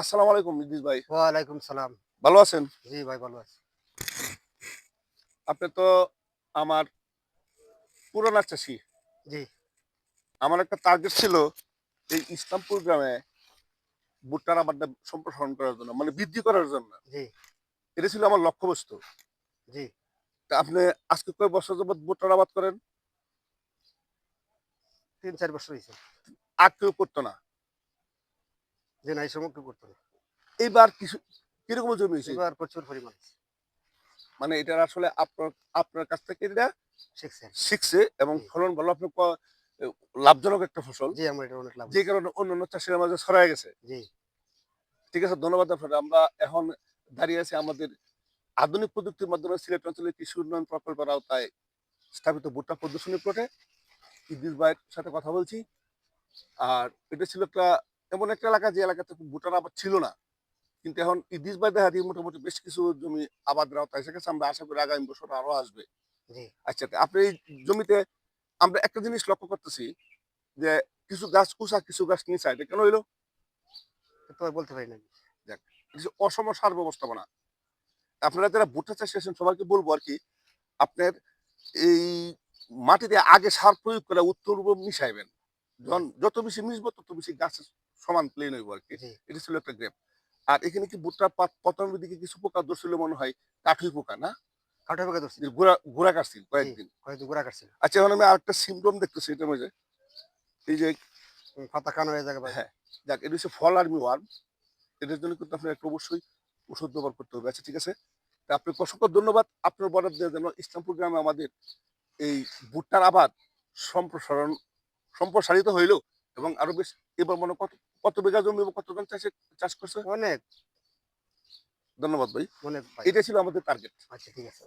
আসসালামু আলাইকুম ইদ্রিস ভাই। ওয়ালাইকুম সালাম। ভালো আছেন? জি ভাই ভালো আছি। আপনি তো আমার পুরোনা চাষি। জি। আমার একটা টার্গেট ছিল এই ইসলামপুর গ্রামে ভুট্টার আবাদটা সম্প্রসারণ করার জন্য মানে বৃদ্ধি করার জন্য। জি। এটা ছিল আমার লক্ষ্যবস্তু। জি। তা আপনি আজকে কয়েক বছর যাবত ভুট্টার আবাদ করেন? তিন চার বছর হয়েছে। আর কেউ করতো না। যে নাই সময় কেউ করতো না। এইবার কিছু কীরকম জমি হয়েছে? এবার প্রচুর পরিমাণ মানে এটা আসলে আপনার আপনার কাছ থেকে এটা শিখছে। শিখছে এবং ফলন ভালো আপনি লাভজনক একটা ফসল। জি আমার এটা অনেক লাভ যে কারণে অন্যান্য চাষির মাঝে ছড়ায় গেছে। জি। ঠিক আছে ধন্যবাদ আপনার আমরা এখন দাঁড়িয়ে আছি আমাদের আধুনিক প্রযুক্তির মাধ্যমে সিলেট অঞ্চলের কৃষি উন্নয়ন প্রকল্পের আওতায়। স্থাপিত ভুট্টা প্রদর্শনী প্লটে ইদ্রিস ভাইয়ের সাথে কথা বলছি। আর এটা ছিল একটা এমন একটা এলাকা যে এলাকাতে খুব ভুট্টার আবাদ ছিল না। কিন্তু এখন ইদ্রিস ভাই দেখা দিয়ে মোটামুটি বেশ কিছু জমি আবাদের আওতায় এসে গেছে আমরা আশা করি আগামী বছর আরও আসবে। আচ্ছা আপনি এই জমিতে আমরা একটা জিনিস লক্ষ্য করতেছি যে কিছু গাছ উঁচা কিছু গাছ নিচা এটা কেন হইল? বলতে পারি না। কিছু অসম সার ব্যবস্থাপনা। আপনারা যারা ভুট্টা চাষি আছেন সবাইকে বলব আর কি আপনার এই মাটিতে আগে সার প্রয়োগ করে উত্তর মিশাইবেন। যখন যত বেশি মিশবো তত বেশি গাছ সমান প্লেন হইব আর কি এটা ছিল একটা গ্রেপ আর এখানে কি পাত পতনের দিকে কিছু পোকা ধরছিল মনে হয় কাঠুই পোকা না? কাঠে পোকা ধরছি যে গোড়া গোড়া কাটছিল কয়েকদিন। হয়তো গোড়া কাটছিল। আচ্ছা এখন আমি আরেকটা সিমটম দেখতেছি এটার মধ্যে এই যে পাতা কানো হয়ে যাবে হ্যাঁ যাক এটা হচ্ছে ফল আর্মি ওয়ার্ম এটার জন্য কিন্তু আপনার একটা অবশ্যই ওষুধ ব্যবহার করতে হবে। আচ্ছা ঠিক আছে? তা আপনাকে অসংখ্য ধন্যবাদ। আপনার বরাদ দেওয়ার জন্য ইসলামপুর গ্রামে আমাদের এই ভুট্টার আবাদ সম্প্রসারণ সম্প্রসারিত হইল এবং আরও বেশ এবার মনে কত কত বিঘা জমি এবং কতজন চাষে চাষ করছে? অনেক। ধন্যবাদ ভাই। অনেক এটা ছিল আমাদের টার্গেট আচ্ছা ঠিক আছে।